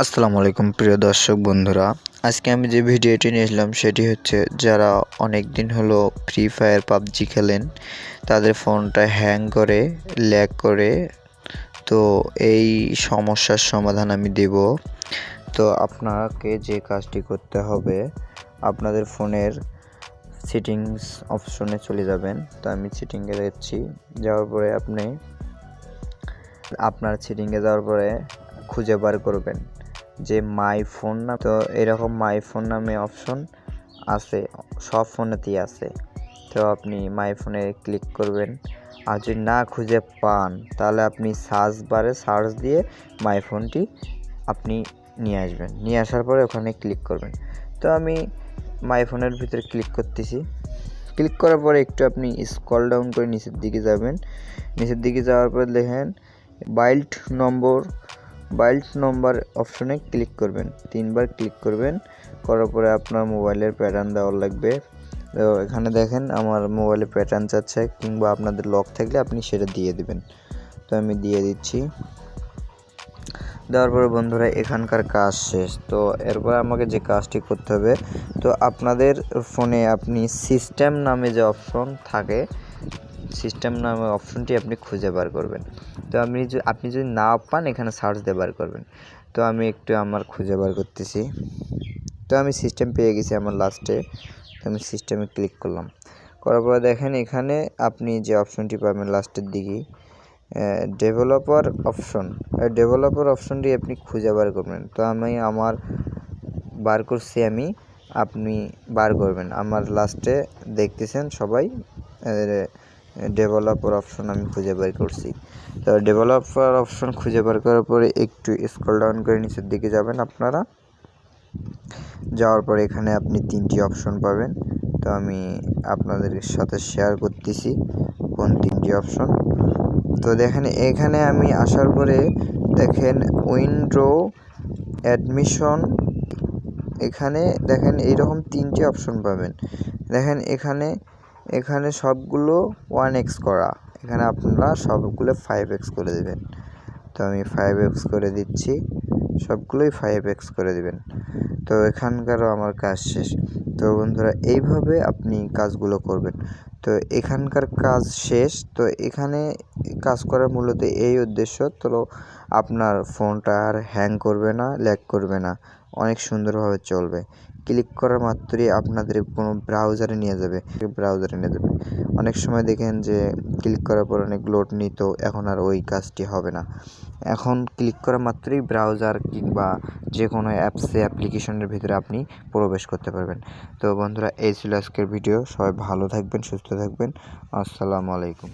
আসসালামু আলাইকুম, প্রিয় দর্শক বন্ধুরা। আজকে আমি যে ভিডিওটি নিয়েছিলাম সেটি হচ্ছে যারা অনেক দিন হলো ফ্রি ফায়ার পাবজি খেলেন, তাদের ফোনটা হ্যাং করে ল্যাগ করে। তো এই সমস্যার সমাধান আমি দেব। তো আপনাকে যে কাজটি করতে হবে, আপনাদের ফোনের সেটিংস অপশনে চলে যাবেন। তো আমি সেটিংয়ে যাচ্ছি। যাওয়ার পরে আপনি আপনার সেটিংয়ে যাওয়ার পরে খুঁজে বার করবেন। যে মাই ফোন না, তো এরকম মাই ফোন নামে অপশন আছে, সব ফোনেতেই আছে। তো আপনি মাই ফোনে ক্লিক করবেন। আর যদি না খুঁজে পান, তাহলে আপনি সার্চ বারে সার্চ দিয়ে মাই ফোনটি আপনি নিয়ে আসবেন। নিয়ে আসার পরে ওখানে ক্লিক করবেন। তো আমি মাই ফোনের ভিতরে ক্লিক করতেছি। ক্লিক করার পরে একটু আপনি স্কল ডাউন করে নিচের দিকে যাবেন। নিচের দিকে যাওয়ার পর দেখেন বাইল্ট নম্বর বাইল্ট নম্বর অপশনে ক্লিক করবেন। তিনবার ক্লিক করবেন, করার পরে আপনার মোবাইলের প্যাটার্ন দেওয়ার লাগবে। তো এখানে দেখেন আমার মোবাইলে প্যাটার্ন চাচ্ছে কিংবা আপনাদের লক থাকলে আপনি সেটা দিয়ে দিবেন। তো আমি দিয়ে দিচ্ছি। দেওয়ার পরে বন্ধুরা, এখানকার কাজ শেষ। তো এরপর আমাকে যে কাজটি করতে হবে, তো আপনাদের ফোনে আপনি সিস্টেম নামে যে অপশন থাকে সিস্টেম নামে অপশনটি আপনি খুঁজে বার করবেন। তো আপনি যদি আপনি যদি না পান, এখানে সার্চ দিয়ে বার করবেন। তো আমি একটু আমার খুঁজে বার করতেছি। তো আমি সিস্টেম পেয়ে গেছি আমার লাস্টে তো আমি সিস্টেমে ক্লিক করলাম। করার পরে দেখেন এখানে আপনি যে অপশনটি পাবেন লাস্টের দিকে ডেভেলপার অপশন ডেভেলপার অপশনটি আপনি খুঁজে বার করবেন। তো আমি আমার বার করছি আমি, আপনি বার করবেন। আমার লাস্টে দেখতেছেন সবাই ডেভেলপার অপশন আমি খুঁজে বের করছি। তো ডেভেলপার অপশন খুঁজে বের করার পরে একটু স্ক্রল ডাউন করে নিচের দিকে যাবেন আপনারা। যাওয়ার পরে এখানে আপনি তিনটি অপশন পাবেন। তো আমি আপনাদের সাথে শেয়ার করতেছি কোন তিনটি অপশন তো দেখেন, এখানে আমি আসার পরে দেখেন উইন্ডো, অ্যাডমিশন, এখানে দেখেন এইরকম তিনটি অপশন পাবেন। দেখেন এখানে এখানে সবগুলো ওয়ান এক্স করা। এখানে আপনারা সবগুলো ফাইভ এক্স করে দেবেন। তো আমি ফাইভ এক্স করে দিচ্ছি। সবগুলোই ফাইভ এক্স করে দেবেন। তো এখানকারও আমার কাজ শেষ। তো বন্ধুরা, এইভাবে আপনি কাজগুলো করবেন। তো এখানকার কাজ শেষ। তো এখানে কাজ করার মূলত এই উদ্দেশ্য তো আপনার ফোনটা আর হ্যাং করবে না ল্যাগ করবে না। অনেক সুন্দরভাবে চলবে। ক্লিক করার মাত্রই আপনাদের কোনো ব্রাউজারে নিয়ে যাবে। ব্রাউজারে নিয়ে যাবে। অনেক সময় দেখেন যে ক্লিক করার পর অনেক লোড নিত, এখন আর ওই কাজটি হবে না। এখন ক্লিক করা মাত্রই ব্রাউজার কিংবা যে কোনো অ্যাপসে অ্যাপ্লিকেশনের ভিতরে আপনি প্রবেশ করতে পারবেন। তো বন্ধুরা, এই ছিল আজকের ভিডিও। সবাই ভালো থাকবেন, সুস্থ থাকবেন। আসসালামু আলাইকুম।